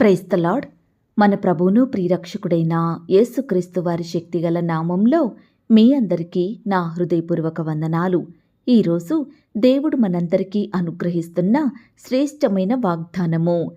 Praise the Lord మన ప్రభువును ప్రియరక్షకుడైన యేసుక్రీస్తు వారి శక్తిగల నామంలో మీ అందరికీ నా హృదయపూర్వక వందనాలు. ఈరోజు దేవుడు మనందరికీ అనుగ్రహిస్తున్న శ్రేష్టమైన వాగ్దానము.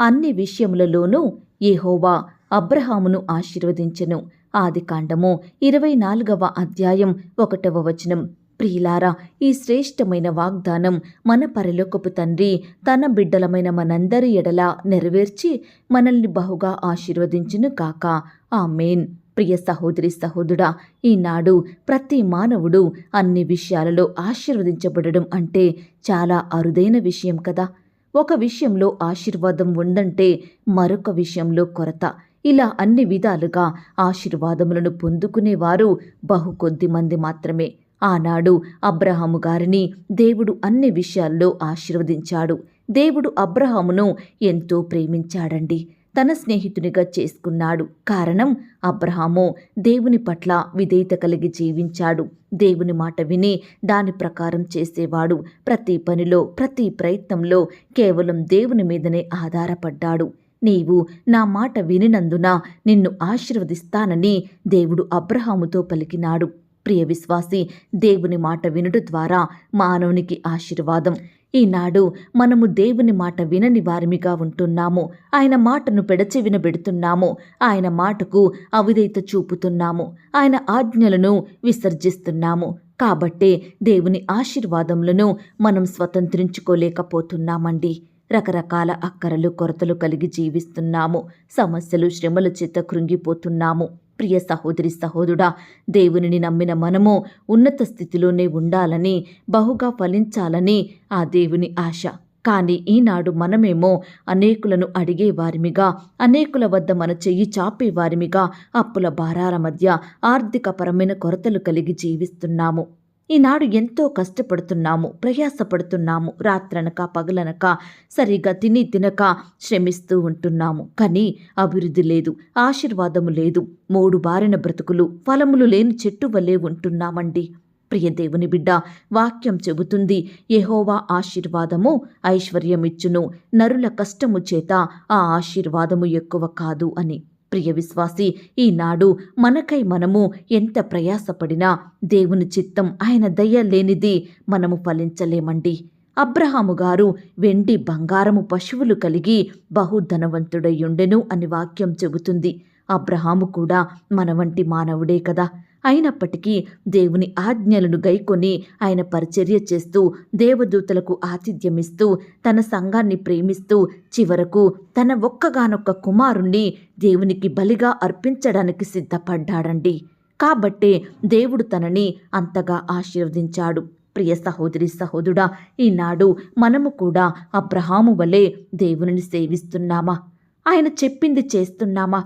అన్ని విషయములలోనూ ఏహోవా అబ్రహామును ఆశీర్వదించెను. ఆదికాండము ఇరవై నాలుగవ అధ్యాయం ఒకటవ వచనం. ప్రియులారా ఈ శ్రేష్టమైన వాగ్దానం మన పరలోకపు తండ్రి తన బిడ్డలమైన మనందరి ఎడల నెరవేర్చి మనల్ని బహుగా ఆశీర్వదించును కాక ఆమెన్. ప్రియ సహోదరి సహోదరుడా ఈనాడు ప్రతి మానవుడు అన్ని విషయాలలో ఆశీర్వదించబడడం అంటే చాలా అరుదైన విషయం కదా. ఒక విషయంలో ఆశీర్వాదం ఉందంటే మరొక విషయంలో కొరత. ఇలా అన్ని విధాలుగా ఆశీర్వాదములను పొందుకునేవారు బహు కొద్ది మంది మాత్రమే. ఆనాడు అబ్రహాము గారిని దేవుడు అన్ని విషయాల్లో ఆశీర్వదించాడు. దేవుడు అబ్రహామును ఎంతో ప్రేమించాడండి. తన స్నేహితునిగా చేసుకున్నాడు. కారణం అబ్రహాము దేవుని పట్ల విధేయత కలిగి జీవించాడు. దేవుని మాట విని దాని ప్రకారం చేసేవాడు. ప్రతి పనిలో ప్రతి ప్రయత్నంలో కేవలం దేవుని మీదనే ఆధారపడ్డాడు. నీవు నా మాట వినినందున నిన్ను ఆశీర్వదిస్తానని దేవుడు అబ్రహాముతో పలికినాడు. ప్రియ విశ్వాసి దేవుని మాట వినుడు ద్వారా మానవునికి ఆశీర్వాదం. ఈనాడు మనము దేవుని మాట వినని వారిమిగా ఉంటున్నాము. ఆయన మాటను పెడచి వినబెడుతున్నాము. ఆయన మాటకు అవిధేయత చూపుతున్నాము. ఆయన ఆజ్ఞలను విసర్జిస్తున్నాము. కాబట్టే దేవుని ఆశీర్వాదములను మనం స్వతంత్రించుకోలేకపోతున్నామండి. రకరకాల అక్కరలు కొరతలు కలిగి జీవిస్తున్నాము. సమస్యలు శ్రమల చేత కృంగిపోతున్నాము. ప్రియ సహోదరి సహోదరుడా దేవునిని నమ్మిన మనము ఉన్నత స్థితిలోనే ఉండాలని బహుగా ఫలించాలని ఆ దేవుని ఆశ. కానీ ఈనాడు మనమేమో అనేకులను అడిగేవారిమిగా అనేకుల వద్ద మన చెయ్యి చాపేవారిమిగా అప్పుల భారాల మధ్య ఆర్థికపరమైన కొరతలు కలిగి జీవిస్తున్నాము. ఈనాడు ఎంతో కష్టపడుతున్నాము ప్రయాసపడుతున్నాము రాత్రనక పగలనక సరిగా తిని తినక శ్రమిస్తూ ఉంటున్నాము. కానీ అభివృద్ధి లేదు ఆశీర్వాదము లేదు మూడు బారిన బ్రతుకులు ఫలములు లేని చెట్టు వలె ఉంటున్నామండి. ప్రియ దేవుని బిడ్డ వాక్యం చెబుతుంది యహోవా ఆశీర్వాదము ఐశ్వర్యమిచ్చును నరుల కష్టము చేత ఆ ఆశీర్వాదము ఎక్కువ కాదు అని. ప్రియ విశ్వాసి ఈనాడు మనకై మనము ఎంత ప్రయాసపడినా దేవుని చిత్తం ఆయన దయ లేనిది మనము ఫలించలేమండి. అబ్రహాము గారు వెండి బంగారము పశువులు కలిగి బహుధనవంతుడయ్యుండెను అని వాక్యం చెబుతుంది. అబ్రహాము కూడా మన వంటి మానవుడే కదా. అయినప్పటికీ దేవుని ఆజ్ఞలను గైకొని ఆయన పరిచర్య చేస్తూ దేవదూతలకు ఆతిథ్యమిస్తూ తన సంఘాన్ని ప్రేమిస్తూ చివరకు తన ఒక్కగానొక్క కుమారుణ్ణి దేవునికి బలిగా అర్పించడానికి సిద్ధపడ్డాడండి. కాబట్టే దేవుడు తనని అంతగా ఆశీర్వదించాడు. ప్రియ సహోదరి సహోదరుడా ఈనాడు మనము కూడా అబ్రహాము వలె దేవుని సేవిస్తున్నామా? ఆయన చెప్పింది చేస్తున్నామా?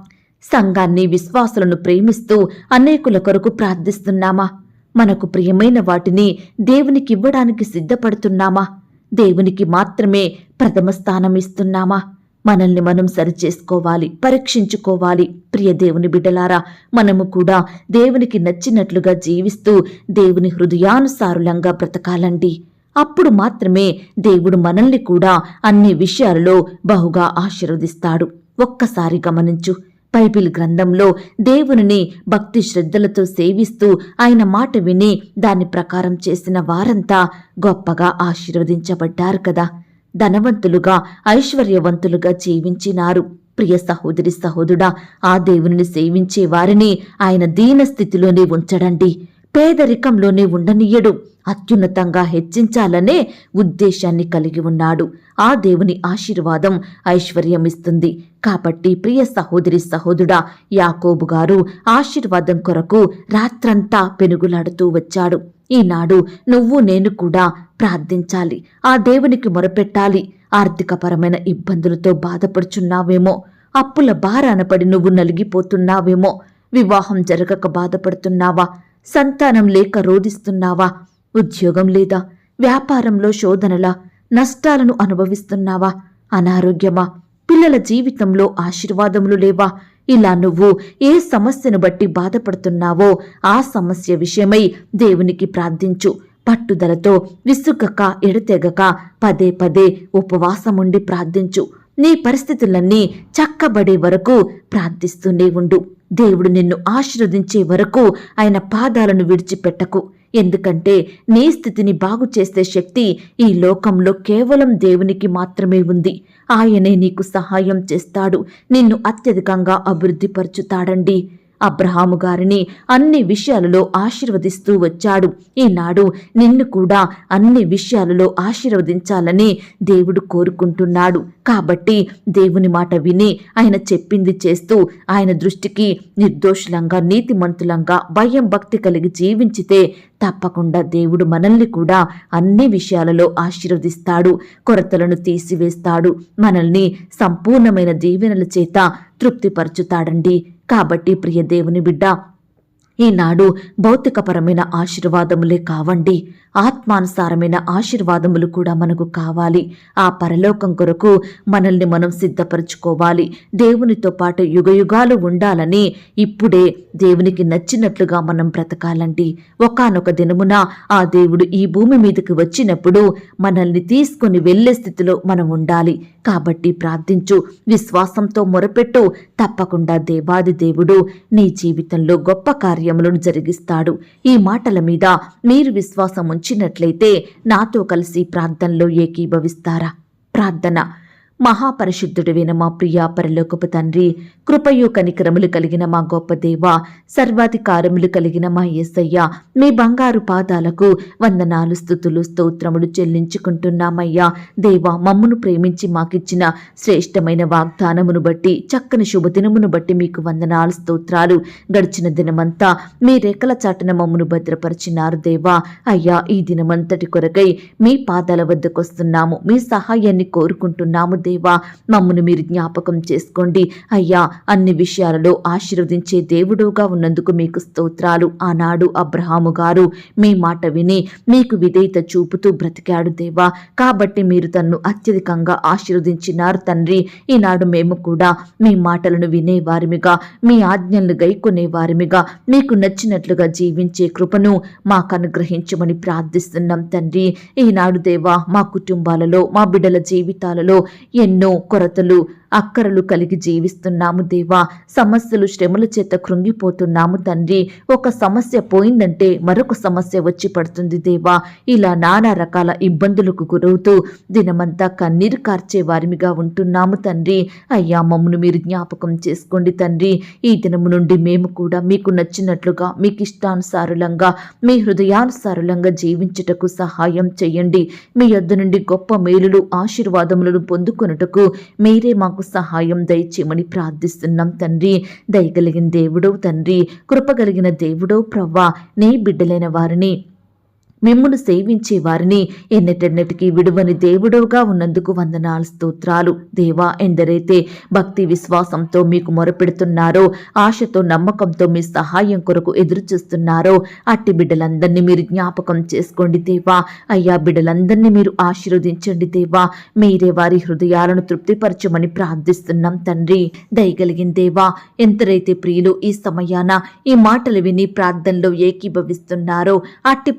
సంఘాన్ని విశ్వాసులను ప్రేమిస్తూ అనేకుల కొరకు ప్రార్థిస్తున్నామా? మనకు ప్రియమైన వాటిని దేవునికి ఇవ్వడానికి సిద్ధపడుతున్నామా? దేవునికి మాత్రమే ప్రథమ స్థానం ఇస్తున్నామా? మనల్ని మనం సరిచేసుకోవాలి పరీక్షించుకోవాలి. ప్రియ దేవుని బిడ్డలారా మనము కూడా దేవునికి నచ్చినట్లుగా జీవిస్తూ దేవుని హృదయానుసారులంగా బ్రతకాలండి. అప్పుడు మాత్రమే దేవుడు మనల్ని కూడా అన్ని విషయాలలో బహుగా ఆశీర్వదిస్తాడు. ఒక్కసారి గమనించు బైబిల్ గ్రంథంలో దేవునిని భక్తి శ్రద్ధలతో సేవిస్తూ ఆయన మాట విని దాని ప్రకారం చేసిన వారంతా గొప్పగా ఆశీర్వదించబడ్డారు కదా. ధనవంతులుగా ఐశ్వర్యవంతులుగా జీవించినారు. ప్రియ సహోదరి సహోదరుడా ఆ దేవునిని సేవించే వారిని ఆయన దీన స్థితిలోనే ఉంచడండి. పేదరికంలోనే ఉండనీయడు. అత్యున్నతంగా హెచ్చించాలనే ఉద్దేశాన్ని కలిగి ఉన్నాడు. ఆ దేవుని ఆశీర్వాదం ఐశ్వర్యమిస్తుంది. కాబట్టి ప్రియ సహోదరి సహోదరుడా యాకోబు గారు ఆశీర్వాదం కొరకు రాత్రంతా పెనుగులాడుతూ వచ్చాడు. ఈనాడు నువ్వు నేను కూడా ప్రార్థించాలి. ఆ దేవునికి మొరపెట్టాలి. ఆర్థికపరమైన ఇబ్బందులతో బాధపడుచున్నావేమో. అప్పుల భారాన పడి నువ్వు నలిగిపోతున్నావేమో. వివాహం జరగక బాధపడుతున్నావా? సంతానం లేక రోధిస్తున్నావా? ఉద్యోగం లేదా వ్యాపారంలో శోధనలా నష్టాలను అనుభవిస్తున్నావా? అనారోగ్యమా? పిల్లల జీవితంలో ఆశీర్వాదములు లేవా? ఇలా నువ్వు ఏ సమస్యను బట్టి బాధపడుతున్నావో ఆ సమస్య విషయమై దేవునికి ప్రార్థించు. పట్టుదలతో విసుగక ఎడతెగక పదే పదే ఉపవాసముండి ప్రార్థించు. నీ పరిస్థితులన్నీ చక్కబడే వరకు ప్రార్థిస్తూనే ఉండు. దేవుడు నిన్ను ఆశీర్వదించే వరకు ఆయన పాదాలను విడిచిపెట్టకు. ఎందుకంటే నీ స్థితిని బాగు చేసే శక్తి ఈ లోకంలో కేవలం దేవునికి మాత్రమే ఉంది. ఆయనే నీకు సహాయం చేస్తాడు. నిన్ను అత్యధికంగా అభివృద్ధి పరుచుతాడండి అబ్రహాము గారిని అన్ని విషయాలలో ఆశీర్వదిస్తూ వచ్చాడు. ఈనాడు నిన్ను కూడా అన్ని విషయాలలో ఆశీర్వదించాలని దేవుడు కోరుకుంటున్నాడు. కాబట్టి దేవుని మాట విని ఆయన చెప్పింది చేస్తూ ఆయన దృష్టికి నిర్దోషులంగా నీతిమంతులంగా భయం భక్తి కలిగి జీవించితే తప్పకుండా దేవుడు మనల్ని కూడా అన్ని విషయాలలో ఆశీర్వదిస్తాడు. కొరతలను తీసివేస్తాడు. మనల్ని సంపూర్ణమైన దీవెనల చేత తృప్తిపరచుతాడండి. కాబట్టి ప్రియ దేవుని బిడ్డ ఈనాడు భౌతికపరమైన ఆశీర్వాదములే కావండి. ఆత్మానుసారమైన ఆశీర్వాదములు కూడా మనకు కావాలి. ఆ పరలోకం కొరకు మనల్ని మనం సిద్ధపరచుకోవాలి. దేవునితో పాటు యుగయుగాలు ఉండాలని ఇప్పుడే దేవునికి నచ్చినట్లుగా మనం బ్రతకాలండి. ఒకానొక దినమున ఆ దేవుడు ఈ భూమి మీదకి వచ్చినప్పుడు మనల్ని తీసుకుని వెళ్ళే స్థితిలో మనం ఉండాలి. కాబట్టి ప్రార్థించు విశ్వాసంతో మొరపెట్టు. తప్పకుండా దేవాది దేవుడు నీ జీవితంలో గొప్ప కార్యములను జరిగిస్తాడు. ఈ మాటల మీద మీరు విశ్వాసం ఉంచినట్లయితే నాతో కలిసి ప్రార్థనలో ఏకీభవిస్తారా? ప్రార్థన. మహాపరిశుద్ధుడివైన మా ప్రియ పరలోకపు తండ్రి కృపయు కనికరములు కలిగిన మా గొప్ప దేవ సర్వాధికారములు కలిగిన మా యేసయ్య మీ బంగారు పాదాలకు వందనాలు స్థుతులు స్తోత్రములు చెల్లించుకుంటున్నామయ్యా. దేవా మమ్మును ప్రేమించి మాకిచ్చిన శ్రేష్టమైన వాగ్దానమును బట్టి చక్కని శుభదినమును బట్టి మీకు వందనాలు స్తోత్రాలు గడిచిన దినమంతా మీ రేఖల చాటన మమ్మును భద్రపరిచినారు దేవా. అయ్యా ఈ దినమంతటి కొరకై మీ పాదాల వద్దకొస్తున్నాము మీ సహాయాన్ని కోరుకుంటున్నాము దేవా మమ్మను మీరు జ్ఞాపకం చేసుకోండి. అయ్యా అన్ని విషయాలలో ఆశీర్వదించే దేవుడుగా ఉన్నందుకు మీకు స్తోత్రాలు. ఆనాడు అబ్రహాము గారు మీ మాట విని మీకు విధేయత చూపుతూ బ్రతికాడు దేవా. కాబట్టి మీరు తన్ను అత్యధికంగా ఆశీర్వదించినారు తండ్రి. ఈనాడు మేము కూడా మీ మాటలను వినేవారిమిగా మీ ఆజ్ఞలను గైకొనే వారిమిగా మీకు నచ్చినట్లుగా జీవించే కృపను మాకు అనుగ్రహించమని ప్రార్థిస్తున్నాం తండ్రి. ఈనాడు దేవా మా కుటుంబాలలో మా బిడ్డల జీవితాలలో ఎన్నో కొరతలు అక్కరలు కలిగి జీవిస్తున్నాము దేవా. సమస్యలు శ్రమల చేత కృంగిపోతున్నాము తండ్రి. ఒక సమస్య పోయిందంటే మరొక సమస్య వచ్చి పడుతుంది దేవా. ఇలా నానా రకాల ఇబ్బందులకు గురవుతూ దినమంతా కన్నీరు కార్చే వారిమిగా ఉంటున్నాము తండ్రి. అయ్యా మమ్మను మీరు జ్ఞాపకం చేసుకోండి తండ్రి. ఈ దినము నుండి మేము కూడా మీకు నచ్చినట్లుగా మీకు ఇష్టానుసారులంగా మీ హృదయానుసారులంగా జీవించుటకు సహాయం చేయండి. మీ యొద్ద నుండి గొప్ప మేలులు ఆశీర్వాదములను పొందుకొనుటకు మీరే మాకు సహాయం దయచేయమని ప్రార్థిస్తున్నాం తండ్రి. దయగలిగిన దేవుడో తండ్రి. కృపగలిగిన దేవుడో ప్రవ్వా. నీ బిడ్డలైన వారిని మిమ్మును సేవించే వారిని. ఎన్నటెన్నటికీ విడువని దేవుడవుగా ఉన్నందుకు వందనాలు స్తోత్రాలు. దేవా ఎందరైతే భక్తి విశ్వాసంతో మీకు మొరపెడుతున్నారో ఆశతో నమ్మకంతో మీ సహాయం కొరకు ఎదురు చూస్తున్నారో అట్టి బిడ్డలందరినీ మీరు జ్ఞాపకం చేసుకోండి దేవా. అయ్యా బిడ్డలందరినీ మీరు ఆశీర్వదించండి దేవా. మీరే వారి హృదయాలను తృప్తిపరచమని ప్రార్థిస్తున్నాం తండ్రి. దయగలిగిన దేవా ఎంతరైతే ప్రియులు ఈ సమయాన ఈ మాటలు విని ప్రార్థనలో ఏకీభవిస్తున్నారో అట్టి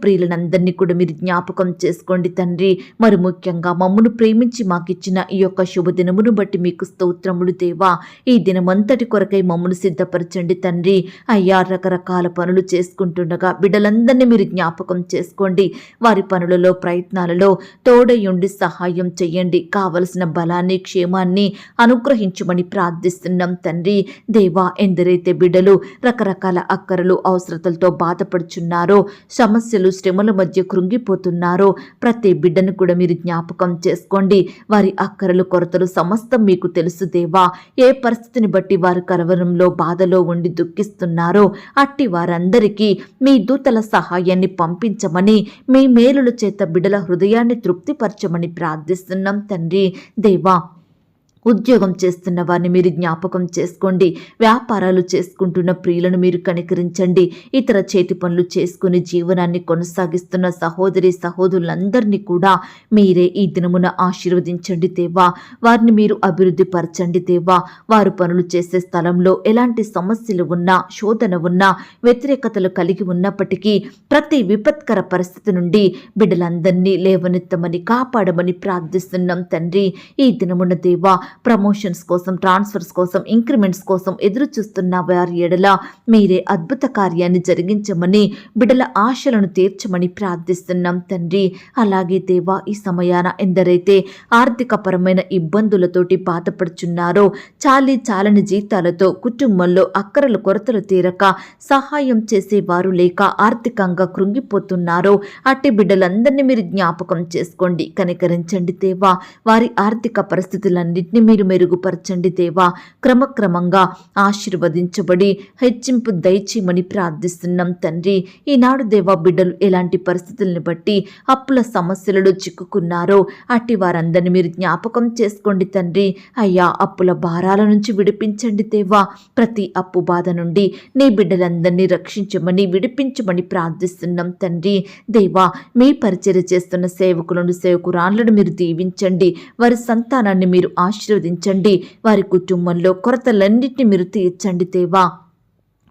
అందరినీ కూడా మీరు జ్ఞాపకం చేసుకోండి తండ్రి. మరి ముఖ్యంగా మమ్మను ప్రేమించి మాకిచ్చిన ఈ యొక్క శుభదినమును బట్టి మీకు స్తోత్రములు దేవా. ఈ దినమంతటి కొరకై మమ్మను సిద్ధపరచండి తండ్రి. అయ్యా రకరకాల పనులు చేసుకుంటుండగా బిడ్డలందరినీ మీరు జ్ఞాపకం చేసుకోండి. వారి పనులలో ప్రయత్నాలలో తోడయుండి సహాయం చేయండి కావలసిన బలాన్ని క్షేమాన్ని అనుగ్రహించమని ప్రార్థిస్తున్నాం తండ్రి. దేవా ఎందరైతే బిడ్డలు రకరకాల అక్కరలు అవసరతలతో బాధపడుచున్నారో సమస్యలు శ్రమల మధ్య కృంగిపోతున్నారో ప్రతి బిడ్డను కూడా మీరు జ్ఞాపకం చేసుకోండి. వారి అక్కరలు కొరతలు సమస్తం మీకు తెలుసు దేవా. ఏ పరిస్థితిని బట్టి వారు కలవరంలో బాధలో ఉండి దుఃఖిస్తున్నారో అట్టి వారందరికీ మీ దూతల సహాయాన్ని పంపించమని మీ మేలుల చేత బిడ్డల హృదయాన్ని తృప్తిపరచమని ప్రార్థిస్తున్నాం తండ్రి. దేవా ఉద్యోగం చేస్తున్న వారిని మీరు జ్ఞాపకం చేసుకోండి. వ్యాపారాలు చేసుకుంటున్న ప్రియులను మీరు కనికరించండి. ఇతర చేతి పనులు చేసుకుని జీవనాన్ని కొనసాగిస్తున్న సహోదరి సహోదరులందరినీ కూడా మీరే ఈ దినమున ఆశీర్వదించండి దేవా. వారిని మీరు అభివృద్ధి పరచండి దేవా. వారు పనులు చేసే స్థలంలో ఎలాంటి సమస్యలు ఉన్నా శోధన ఉన్నా వ్యతిరేకతలు కలిగి ఉన్నప్పటికీ ప్రతి విపత్కర పరిస్థితి నుండి బిడ్డలందరినీ లేవనెత్తమని కాపాడమని ప్రార్థిస్తున్నాం తండ్రి. ఈ దినమున దేవా ప్రమోషన్స్ కోసం ట్రాన్స్ఫర్స్ కోసం ఇంక్రిమెంట్స్ కోసం ఎదురు చూస్తున్న వారి ఎడల మీరే అద్భుత కార్యాన్ని జరిగించమని బిడల ఆశలను తీర్చమని ప్రార్థిస్తున్నాం తండ్రి. అలాగే దేవా ఈ సమయాన ఎందరైతే ఆర్థికపరమైన ఇబ్బందులతోటి బాధపడుచున్నారో చాలీ చాలని జీతాలతో కుటుంబంలో అక్కరలు కొరతలు తీరక సహాయం చేసేవారు లేక ఆర్థికంగా కృంగిపోతున్నారో అట్టి బిడ్డలందరినీ మీరు జ్ఞాపకం చేసుకోండి. కనికరించండి దేవా. వారి ఆర్థిక పరిస్థితులన్నింటినీ మీరు మెరుగుపరచండి దేవా. క్రమక్రమంగా ఆశీర్వదించబడి హెచ్చింపు దయచేయమని ప్రార్థిస్తున్నాం తండ్రి. ఈనాడు దేవా బిడ్డలు ఎలాంటి పరిస్థితుల్ని బట్టి అప్పుల సమస్యలలో చిక్కుకున్నారో అట్టి వారందరినీ మీరు జ్ఞాపకం చేసుకోండి తండ్రి. అయ్యా అప్పుల భారాల నుంచి విడిపించండి దేవా. ప్రతి అప్పు బాధ నుండి నీ బిడ్డలందరినీ రక్షించమని విడిపించమని ప్రార్థిస్తున్నాం తండ్రి. దేవా మీ పరిచయం చేస్తున్న సేవకులను సేవకురాన్లను మీరు దీవించండి. వారి సంతానాన్ని మీరు ఆశీర్వదించండి. వారి కుటుంబంలో కొరతలన్నింటినీ మీరు తీర్చండి దేవా.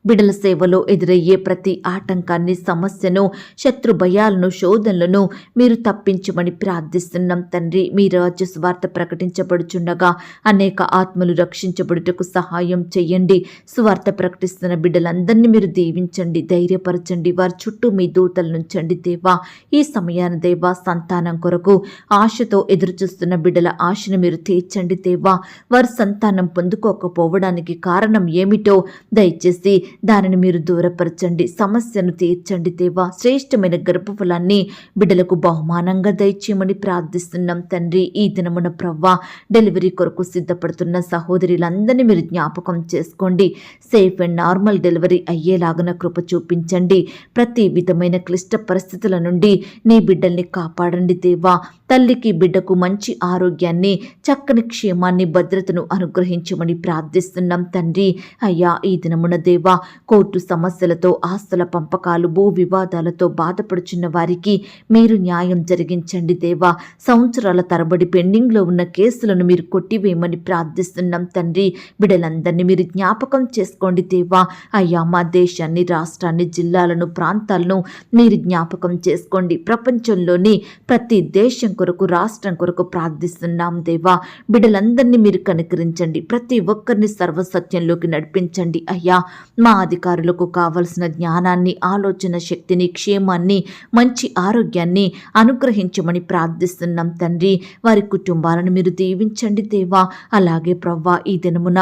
బిడల సేవలో ఎదురయ్యే ప్రతి ఆటంకాన్ని సమస్యను శత్రు భయాలను శోధనలను మీరు తప్పించమని ప్రార్థిస్తున్నాం తండ్రి. మీ రాజ్య స్వార్థ ప్రకటించబడుచుండగా అనేక ఆత్మలు రక్షించబడుటకు సహాయం చేయండి. స్వార్థ ప్రకటిస్తున్న బిడ్డలందరినీ మీరు దీవించండి ధైర్యపరచండి. వారి చుట్టూ మీ దూతలు నుంచండి దేవా. ఈ సమయాన దేవా సంతానం కొరకు ఆశతో ఎదురుచూస్తున్న బిడ్డల ఆశను మీరు తీర్చండి దేవా. వారి సంతానం పొందుకోకపోవడానికి కారణం ఏమిటో దయచేసి దానిని మీరు దూరపరచండి సమస్యను తీర్చండి దేవా. శ్రేష్టమైన గర్భఫలాన్ని బిడ్డలకు బహుమానంగా దయచేయమని ప్రార్థిస్తున్నాం తండ్రి. ఈ దినమున ప్రవ్వా డెలివరీ కొరకు సిద్ధపడుతున్న సహోదరులందరినీ మీరు జ్ఞాపకం చేసుకోండి. సేఫ్ అండ్ నార్మల్ డెలివరీ అయ్యేలాగున కృప చూపించండి. ప్రతి విధమైన క్లిష్ట పరిస్థితుల నుండి నీ బిడ్డల్ని కాపాడండి దేవా. తల్లికి బిడ్డకు మంచి ఆరోగ్యాన్ని చక్కని క్షేమాన్ని భద్రతను అనుగ్రహించమని ప్రార్థిస్తున్నాం తండ్రి. అయ్యా ఈ దినమున దేవా కోర్టు సమస్యలతో ఆస్తుల పంపకాలు భూ వివాదాలతో బాధపడుచున్న వారికి మీరు న్యాయం జరిగించండి దేవా. సంవత్సరాల తరబడి పెండింగ్లో ఉన్న కేసులను మీరు కొట్టివేయమని ప్రార్థిస్తున్నాం తండ్రి. బిడ్డలందరినీ మీరు జ్ఞాపకం చేసుకోండి దేవా. అయ్యా మా దేశాన్ని రాష్ట్రాన్ని జిల్లాలను ప్రాంతాలను మీరు జ్ఞాపకం చేసుకోండి. ప్రపంచంలోని ప్రతి దేశం కొరకు రాష్ట్రం కొరకు ప్రార్థిస్తున్నాం దేవా. బిడ్డలందరినీ మీరు కనుకరించండి. ప్రతి ఒక్కరిని సర్వసత్యంలోకి నడిపించండి అయ్యా. మా అధికారులకు కావలసిన జ్ఞానాన్ని ఆలోచన శక్తిని క్షేమాన్ని మంచి ఆరోగ్యాన్ని అనుగ్రహించమని ప్రార్థిస్తున్నాం తండ్రి. వారి కుటుంబాలను మీరు దీవించండి దేవా. అలాగే ప్రవ్వా ఈ దినమున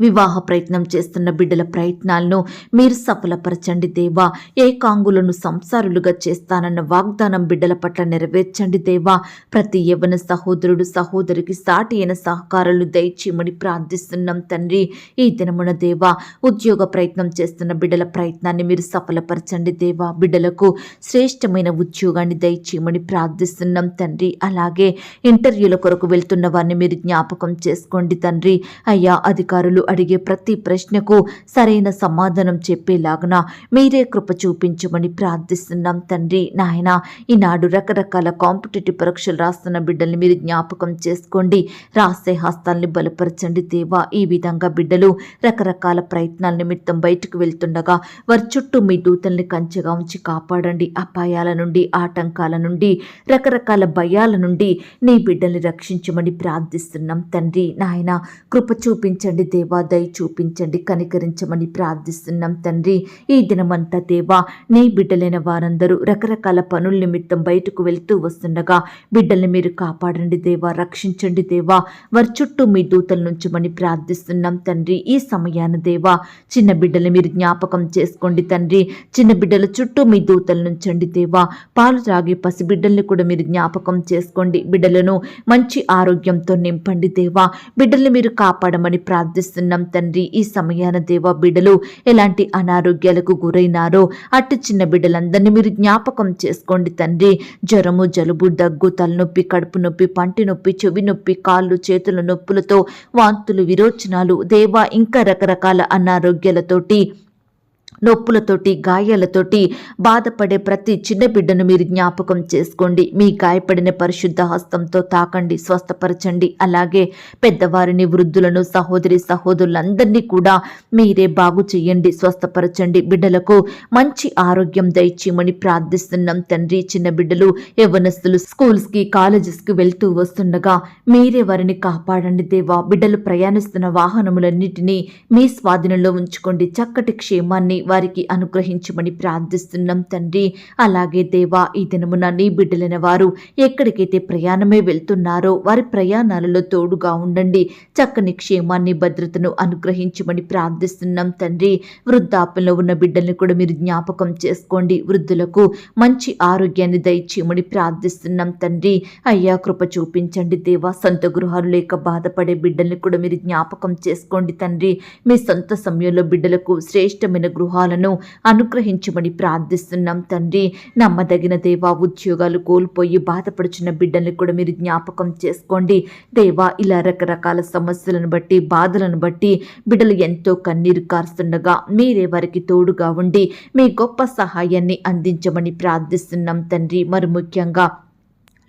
వివాహ ప్రయత్నం చేస్తున్న బిడ్డల ప్రయత్నాలను మీరు సఫలపరచండి దేవా. ఏకాంగులను సంసారులుగా చేస్తానన్న వాగ్దానం బిడ్డల పట్ల నెరవేర్చండి దేవా. ప్రతి యవన సహోదరుడు సహోదరికి సాటి అయిన సహకారాలు దయచేయమని ప్రార్థిస్తున్నాం తండ్రి. ఈ దినమున దేవా ఉద్యోగ ప్రయత్నం చేస్తున్న బిడ్డల ప్రయత్నాన్ని మీరు సఫలపరచండి దేవా. బిడ్డలకు శ్రేష్టమైన ఉద్యోగాన్ని దయచేయమని ప్రార్థిస్తున్నాం తండ్రి. అలాగే ఇంటర్వ్యూల కొరకు వెళ్తున్న వారిని మీరు జ్ఞాపకం చేసుకోండి తండ్రి. అయ్యా అధికారులు అడిగే ప్రతి ప్రశ్నకు సరైన సమాధానం చెప్పేలాగున మీరే కృప చూపించమని ప్రార్థిస్తున్నాం తండ్రి నాయన. ఈనాడు రకరకాల కాంపిటేటివ్ పరీక్షలు రాస్తున్న బిడ్డల్ని మీరు జ్ఞాపకం చేసుకోండి. రాసే హస్తాల్ని బలపరచండి దేవా. ఈ విధంగా బిడ్డలు రకరకాల ప్రయత్నాల నిమిత్తం బయటకు వెళ్తుండగా వారి చుట్టూ మీ దూతల్ని కంచెగా ఉంచి కాపాడండి. అపాయాల నుండి ఆటంకాల నుండి రకరకాల భయాల నుండి నీ బిడ్డల్ని రక్షించమని ప్రార్థిస్తున్నాం తండ్రి నాయన. కృప చూపించండి దేవా. దయ చూపించండి కనికరించమని ప్రార్థిస్తున్నాం తండ్రి. ఈ దినమంతా దేవా నీ బిడ్డలైన వారందరూ రకరకాల పనుల నిమిత్తం బయటకు వెళ్తూ వస్తుండగా బిడ్డల్ని మీరు కాపాడండి దేవా రక్షించండి దేవా. వారి చుట్టూ మీ దూతల నుంచమని ప్రార్థిస్తున్నాం తండ్రి. ఈ సమయాన దేవా చిన్న బిడ్డలు మీరు జ్ఞాపకం చేసుకోండి తండ్రి. చిన్న బిడ్డల చుట్టూ మీ దూతల నుంచండి దేవా. పాలు త్రాగే పసిబిడ్డల్ని కూడా మీరు జ్ఞాపకం చేసుకోండి. బిడ్డలను మంచి ఆరోగ్యంతో నింపండి దేవా. బిడ్డల్ని మీరు కాపాడమని ప్రార్థిస్తున్నాం తండ్రి. ఈ సమయాన దేవా బిడ్డలు ఎలాంటి అనారోగ్యాలకు గురైనారో అట్టి చిన్న బిడ్డలందరినీ మీరు జ్ఞాపకం చేసుకోండి తండ్రి. జ్వరము జలుబు దగ్గు తలనొప్పి కడుపు నొప్పి పంటి నొప్పి చెవి నొప్పి కాళ్ళు చేతుల నొప్పులతో వాంతులు విరోచనాలు దేవా ఇంకా రకరకాల అనారోగ్యాలతోటి నొప్పులతోటి గాయాలతోటి బాధపడే ప్రతి చిన్న బిడ్డను మీరు జ్ఞాపకం చేసుకోండి. మీ గాయపడిన పరిశుద్ధ హస్తంతో తాకండి స్వస్థపరచండి. అలాగే పెద్దవారిని వృద్ధులను సహోదరి సహోదరులందరినీ కూడా మీరే బాగు చేయండి స్వస్థపరచండి. బిడ్డలకు మంచి ఆరోగ్యం దయచేయమని ప్రార్థిస్తున్నాం తండ్రి. చిన్న బిడ్డలు యవ్వనస్తులు స్కూల్స్కి కాలేజెస్కి వెళ్తూ వస్తుండగా మీరే వారిని కాపాడండి దేవా. బిడ్డలు ప్రయాణిస్తున్న వాహనములన్నిటినీ మీ స్వాధీనంలో ఉంచుకోండి. చక్కటి క్షేమాన్ని వారికి అనుగ్రహించమని ప్రార్థిస్తున్నాం తండ్రి. అలాగే దేవా ఈ దినమున నీ బిడ్డలైన వారు ఎక్కడికైతే ప్రయాణమే వెళ్తున్నారో వారి ప్రయాణాలలో తోడుగా ఉండండి. చక్కని క్షేమాన్ని భద్రతను అనుగ్రహించమని ప్రార్థిస్తున్నాం తండ్రి. వృద్ధాప్యంలో ఉన్న బిడ్డల్ని కూడా మీరు జ్ఞాపకం చేసుకోండి. వృద్ధులకు మంచి ఆరోగ్యాన్ని దయచేయమని ప్రార్థిస్తున్నాం తండ్రి. అయ్యా కృప చూపించండి దేవా. సొంత గృహాలు లేక బాధపడే బిడ్డల్ని కూడా మీరు జ్ఞాపకం చేసుకోండి తండ్రి. మీ సొంత సమయంలో బిడ్డలకు శ్రేష్టమైన గృహాలను అనుగ్రహించమని ప్రార్థిస్తున్నాం తండ్రి. నమ్మదగిన దేవా ఉద్యోగాలు కోల్పోయి బాధపడుచున్న బిడ్డల్ని కూడా మీరు జ్ఞాపకం చేసుకోండి. దేవా ఇలా రకరకాల సమస్యలను బట్టి బాధలను బట్టి బిడ్డలు ఎంతో కన్నీరు కారుస్తుండగా మీరే వారికి తోడుగా ఉండి మీ గొప్ప సహాయాన్ని అందించమని ప్రార్థిస్తున్నాం తండ్రి. మరి ముఖ్యంగా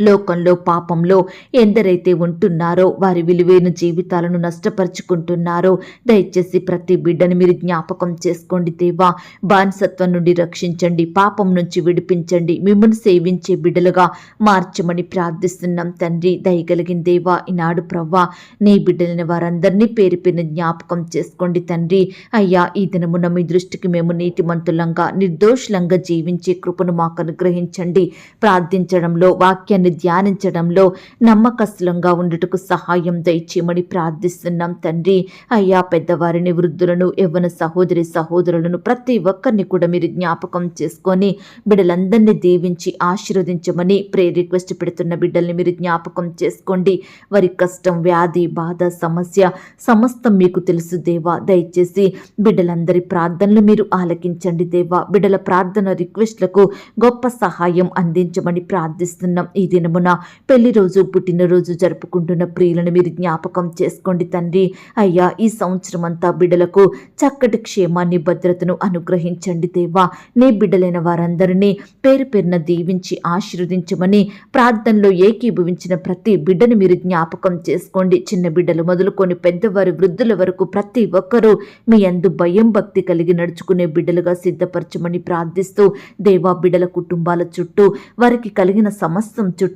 లోకంలో పాపంలో ఎందరైతే ఉంటున్నారో వారి విలువైన జీవితాలను నష్టపరుచుకుంటున్నారో దయచేసి ప్రతి బిడ్డను మీరు జ్ఞాపకం చేసుకోండి దేవా. బానిసత్వం నుండి రక్షించండి పాపం నుంచి విడిపించండి మిమ్మల్ని సేవించే బిడ్డలుగా మార్చమని ప్రార్థిస్తున్నాం తండ్రి. దయగలిగిన దేవా ఈనాడు ప్రవ్వా నీ బిడ్డలని వారందరినీ పేరు పేరున జ్ఞాపకం చేసుకోండి తండ్రి. అయ్యా ఈ దినమున మీ దృష్టికి మేము నీతిమంతులంగా నిర్దోషులంగా జీవించే కృపను మాకు అనుగ్రహించండి. ప్రార్థించడంలో వాక్యాన్ని ధ్యానించడంలో నమ్మకస్తులంగా ఉండుటకు సహాయం దయచేయమని ప్రార్థిస్తున్నాం తండ్రి. అయ్యా పెద్దవారిని వృద్ధులను యవ్వన సహోదరి సహోదరులను ప్రతి ఒక్కరిని కూడా మీరు జ్ఞాపకం చేసుకొని బిడ్డలందరినీ దీవించి ఆశీర్వదించమని ప్రే రిక్వెస్ట్ పెడుతున్న బిడ్డల్ని మీరు జ్ఞాపకం చేసుకోండి. వారి కష్టం వ్యాధి బాధ సమస్య సమస్తం మీకు తెలుసు దేవా. దయచేసి బిడ్డలందరి ప్రార్థనలు మీరు ఆలకించండి దేవా. బిడ్డల ప్రార్థన రిక్వెస్ట్లకు గొప్ప సహాయం అందించమని ప్రార్థిస్తున్నాం. ఈ దినమున పెళ్ళి రోజు పుట్టినరోజు జరుపుకుంటున్న ప్రియులను మీరు జ్ఞాపకం చేసుకోండి తండ్రి. అయ్యా ఈ సంవత్సరం అంతా బిడ్డలకు చక్కటి క్షేమాన్ని భద్రతను అనుగ్రహించండి దేవా. నీ బిడ్డలైన వారందరినీ పేరు పేరున దీవించి ఆశీర్వదించమని ప్రార్థనలో ఏకీభవించిన ప్రతి బిడ్డను మీరు జ్ఞాపకం చేసుకోండి. చిన్న బిడ్డలు మొదలుకొని పెద్దవారి వృద్ధుల వరకు ప్రతి ఒక్కరూ మీ అందు భయం భక్తి కలిగి నడుచుకునే బిడ్డలుగా సిద్ధపరచమని ప్రార్థిస్తూ దేవా బిడ్డల కుటుంబాల చుట్టూ వారికి కలిగిన సమస్తం చుట్టూ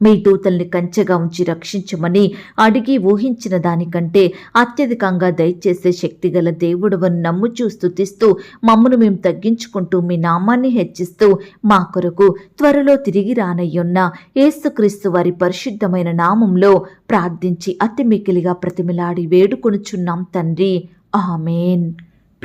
మీ దూతల్ని కంచెగా ఉంచి రక్షించమని అడిగి ఊహించిన దానికంటే అత్యధికంగా దయచేసే శక్తిగల దేవుడవని నమ్ముచూ స్థుతిస్తూ మమ్మను మేము తగ్గించుకుంటూ మీ నామాన్ని హెచ్చిస్తూ మా కొరకు త్వరలో తిరిగి రానయ్యున్న ఏసుక్రీస్తు వారి పరిశుద్ధమైన నామంలో ప్రార్థించి అతి మిక్కిలిగా ప్రతిమిలాడి వేడుకొనుచున్నాం తండ్రి. ఆమెన్.